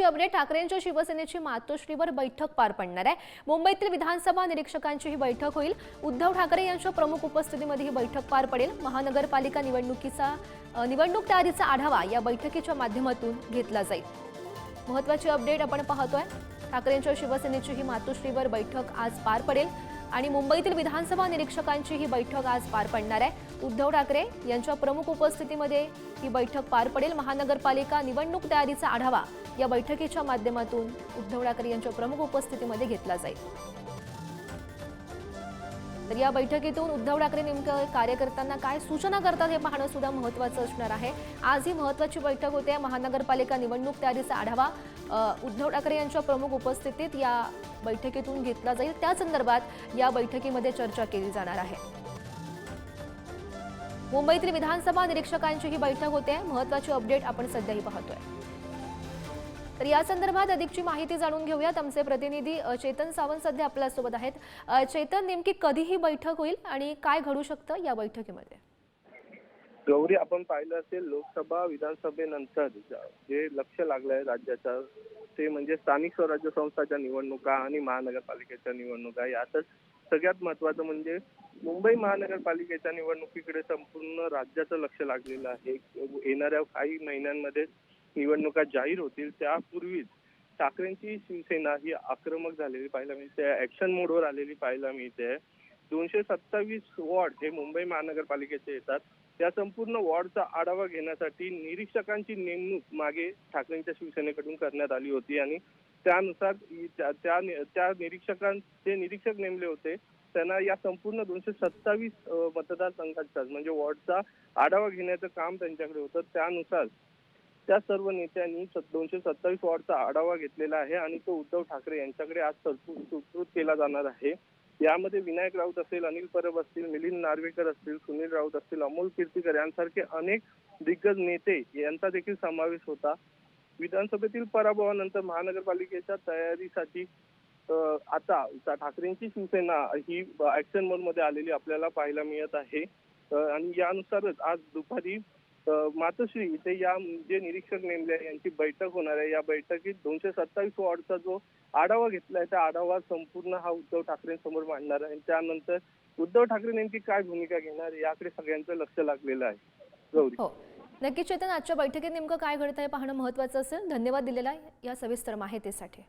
महत्वाची अपडेट ठाकरेंच्या शिवसेनेची मातोश्रीवर बैठक पार पडणार आहे. मुंबईतील विधानसभा निरीक्षकांची ही बैठक होईल. उद्धव ठाकरे यांच्या प्रमुख उपस्थितीमध्ये ही बैठक पार पडेल. महानगरपालिका निवडणुकीचा निवडणूक तयारीचा आढावा या बैठकीच्या माध्यमातून घेतला जाईल. महत्वाची अपडेट आपण पाहतोय. ठाकरेंच्या शिवसेनेची ही मातोश्रीवर बैठक आज पार पडेल. आणि मुंबईतील विधानसभा निरीक्षकांची ही बैठक आज पार पडणार आहे. उद्धव ठाकरे यांच्या प्रमुख उपस्थितीमध्ये ही बैठक पार पडेल. महानगरपालिका निवडणूक तयारीचा आढावा या बैठकीच्या माध्यमातून उद्धव ठाकरे यांच्या प्रमुख उपस्थितीमध्ये घेतला जाईल. तर या बैठकीतून उद्धव ठाकरे नेमकं कार्यकर्त्यांना काय सूचना करतात हे पाहणं सुद्धा महत्त्वाचं असणार आहे. आज ही महत्त्वाची बैठक होते. महानगरपालिका निवडणूक तयारीचा आढावा उद्धव ठाकरे यांच्या प्रमुख उपस्थितीत या बैठकीतून घेतला जाईल. त्या संदर्भात या बैठकीमध्ये चर्चा केली जाणार आहे. मुंबईतील विधानसभा निरीक्षकांची ही बैठक होते. महत्त्वाची अपडेट आपण सध्याही पाहतोय. तर या संदर्भात अधिकची माहिती जाणून घेऊयात. आमचे प्रतिनिधी चेतन सावंत सध्या आपल्यासोबत आहेत. चेतन नेमकी कधी ही बैठक होईल आणि काय घडू शकतं या बैठकीमध्ये? गौरी आपण पाहिलं असेल लोकसभा विधानसभेनंतर जे लक्ष लागलंय राज्याचं ते म्हणजे स्थानिक स्वराज्य संस्थाच्या निवडणुका आणि महानगरपालिकेच्या निवडणुका. यातच सगळ्यात महत्वाचं म्हणजे मुंबई महानगरपालिकेच्या निवडणुकीकडे संपूर्ण राज्याचं लक्ष लागलेलं आहे. येणाऱ्या काही महिन्यांमध्ये निवडणुका जाहीर होतील त्यापूर्वीच ठाकरेंची शिवसेना ही आक्रमक झालेली पाहायला मिळते. ऍक्शन मोडवर आलेली पाहायला मिळते. दोनशे सत्तावीस वॉर्ड हे मुंबई महानगरपालिकेचे येतात. त्या संपूर्ण वॉर्डचा आढावा घेण्यासाठी निरीक्षकांची नेमणूक मागे ठाकरेंच्या शिवसेनेकडून करण्यात आली होती आणि त्यानुसार त्या त्या नि- त्या निरीक्षकांचे निरीक्षक नेमले होते त्यांना या संपूर्ण दोनशे सत्तावीस मतदारसंघाचा म्हणजे वॉर्डचा आढावा घेण्याचं काम त्यांच्याकडे होतं. त्यानुसार त्या सर्व नेत्यांनी स- दोनशे सत्तावीस वॉर्डचा आढावा घेतलेला आहे आणि तो उद्धव ठाकरे यांच्याकडे आज सुपूर्द केला जाणार आहे. यामध्ये विनायक राऊत असेल अनिल परब असतील मिलिंद नार्वेकर असतील सुनील राऊत असतील अमोल कीर्तीकर यांसारखे अनेक दिग्गज नेते यांचा देखील समावेश होता. विधानसभेतील पराभवानंतर महानगरपालिकेच्या तयारीसाठी आता ठाकरेंची शिवसेना ही ऍक्शन मोडमध्ये आलेली आपल्याला पाहायला मिळत आहे. आणि यानुसारच आज दुपारी मातोश्री इथे या जे निरीक्षक नेमले यांची बैठक होणार आहे. या बैठकीत दोनशे सत्तावीस वॉर्डचा जो आढावा घेतलाय त्या आढावा संपूर्ण हा उद्धव ठाकरेंसमोर मांडणार आहे. त्यानंतर उद्धव ठाकरे नेमकी काय भूमिका घेणार याकडे सगळ्यांचं लक्ष लागलेलं आहे. गौरी. हो. नक्कीच चेतन आजच्या बैठकीत नेमकं काय घडत आहे पाहणं महत्वाचं असेल. धन्यवाद दिलेला या सविस्तर माहितीसाठी.